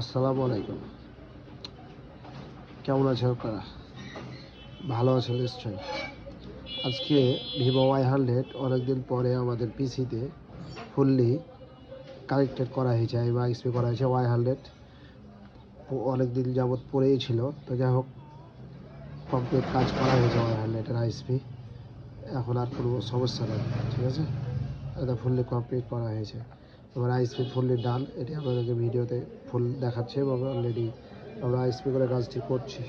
আসসালামু আলাইকুম। কেমন আছেন আপনারা? ভালো আছেন নিশ্চয়ই। আজকে ভিভো ওয়াই হান্ড্রেড অনেকদিন পরে আমাদের পিসিতে ফুললি কানেক্টেড করা হয়েছে বা এক্সপি করা হয়েছে ওয়াই হান্ড্রেড। অনেক দিন যাবৎ পড়েই ছিল। তো যাই হোক কমপ্লিট কাজ করা হয়েছে ওয়াই হান্ড্রেডের আইএসপি এখন আর কোনো সমস্যা নেই, ঠিক আছে? এটা ফুললি কমপ্লিট করা হয়েছে। এবার আইএসপি ফুললি ডান এটি আপনাদেরকে ভিডিওতে ফুল দেখাচ্ছে এবং অলরেডি আমরা আইএসপি করে কাজটি করছি।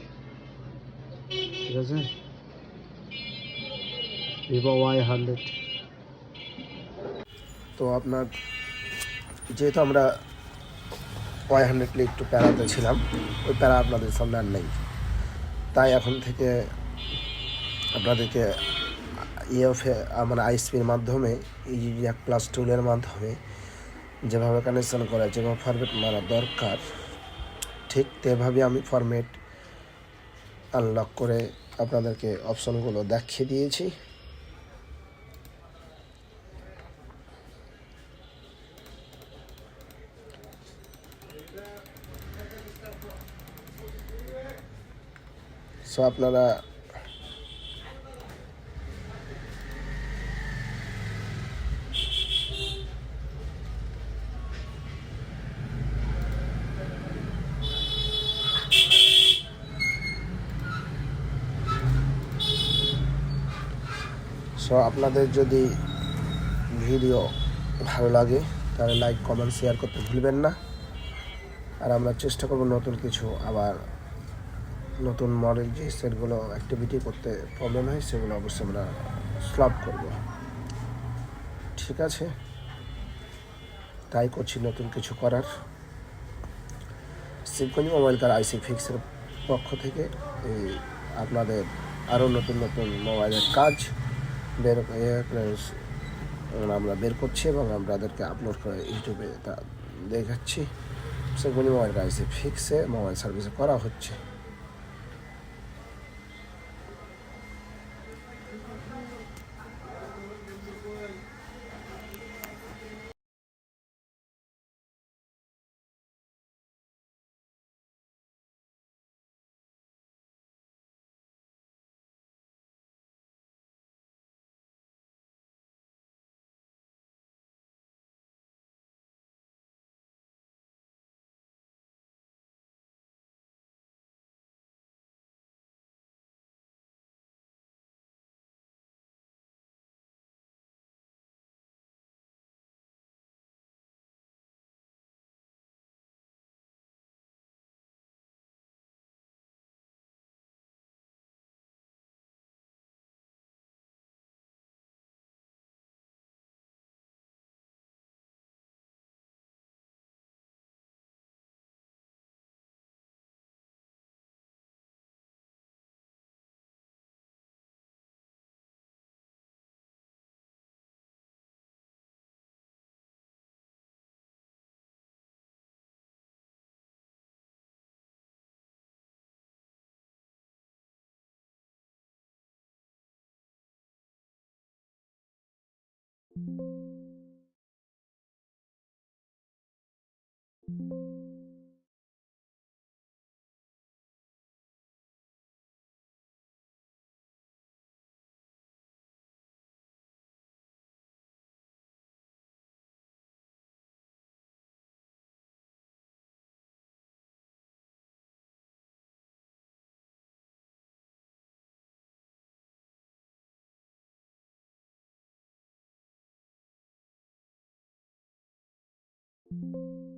ঠিক আছে? ভিভো ওয়াই হান্ড্রেড তো আপনার, যেহেতু আমরা ওয়াই হান্ড্রেডলি একটু প্যারাতে ছিলাম, ওই প্যারা আপনাদের সামনে আর নেই। তাই এখন থেকে আপনাদেরকে ইএফে মানে আইএসপির মাধ্যমে, এই এক প্লাস টুলের মাধ্যমে যেভাবে কানেকশন করা যেভাবে ফরম্যাট মারা দরকার, ঠিক তেভাবে আমি ফরম্যাট আনলক করে আপনাদেরকে অপশনগুলো দেখিয়ে দিয়েছি। সো আপনারা সো আপনাদের যদি ভিডিও ভালো লাগে, তাহলে লাইক কমেন্ট শেয়ার করতে ভুলবেন না। আর আমরা চেষ্টা করব নতুন কিছু আবার নতুন মডেল যে সেটগুলো অ্যাক্টিভিটি করতে প্রবলেম হয়, সেগুলো অবশ্যই আমরা সলভ করব। ঠিক আছে? তাই করছি নতুন কিছু করার। শিবগঞ্জ মোবাইল কার আইসি ফিক্সের পক্ষ থেকে এই আপনাদের আরও নতুন নতুন মোবাইলের কাজ বের আমরা বের করছি এবং আমরা তাদেরকে আপলোড করে ইউটিউবে তা দেখাচ্ছি। সেগুলি মোবাইল আইসি ফিক্সে মোবাইল সার্ভিসে করা হচ্ছে। thank you Thank you.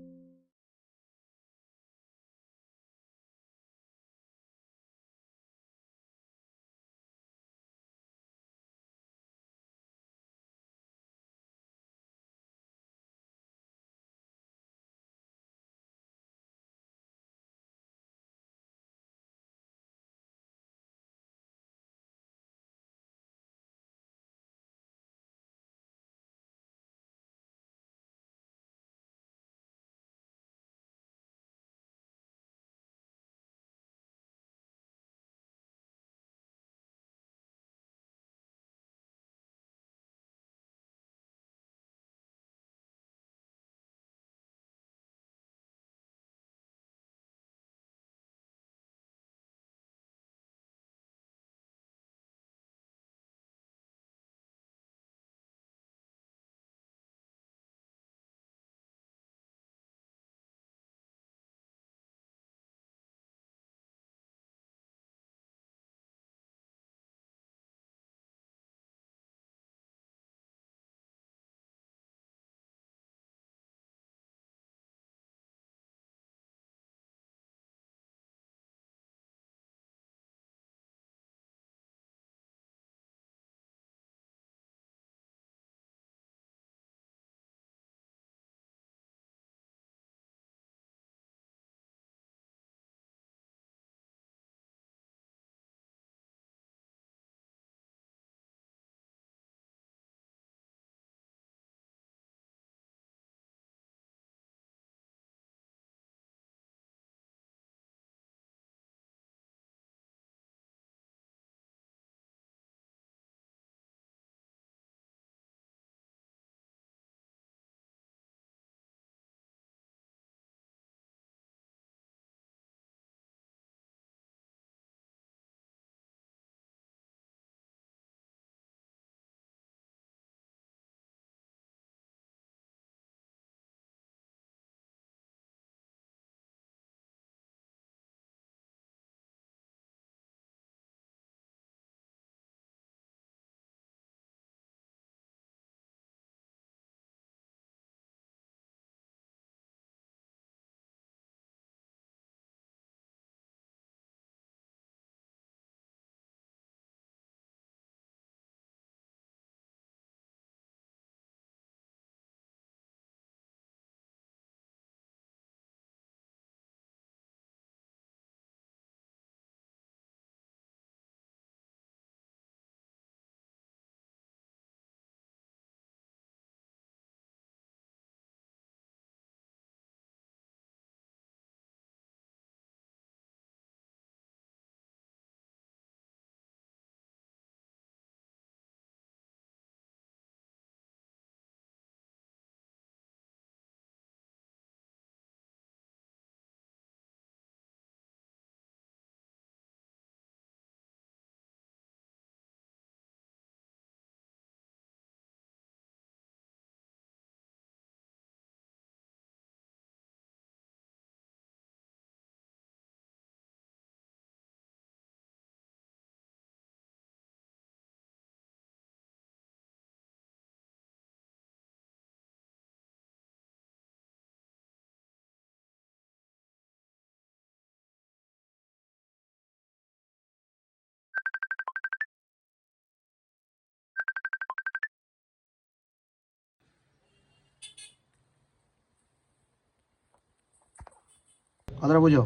কথাটা বুঝো।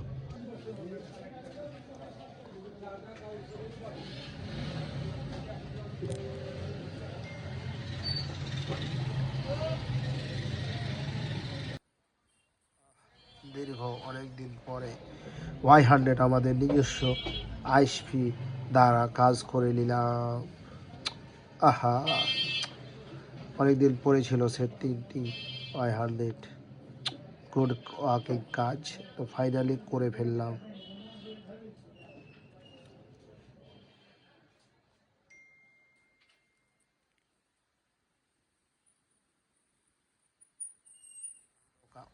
দীর্ঘ অনেক দিন পরে ওয়াই হান্ড্রেড আমাদের নিজস্ব আইসপি দ্বারা কাজ করে নিলাম। আহা, অনেকদিন পরে ছিল সে তিনটি ওয়াই হান্ড্রেড গুড ওয়ার্কিং কাজ, তো ফাইনালি করে ফেললাম।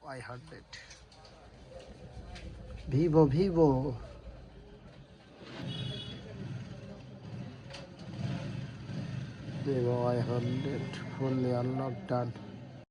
Y hundred Vivo Vivo Vivo Y hundred fully unlock done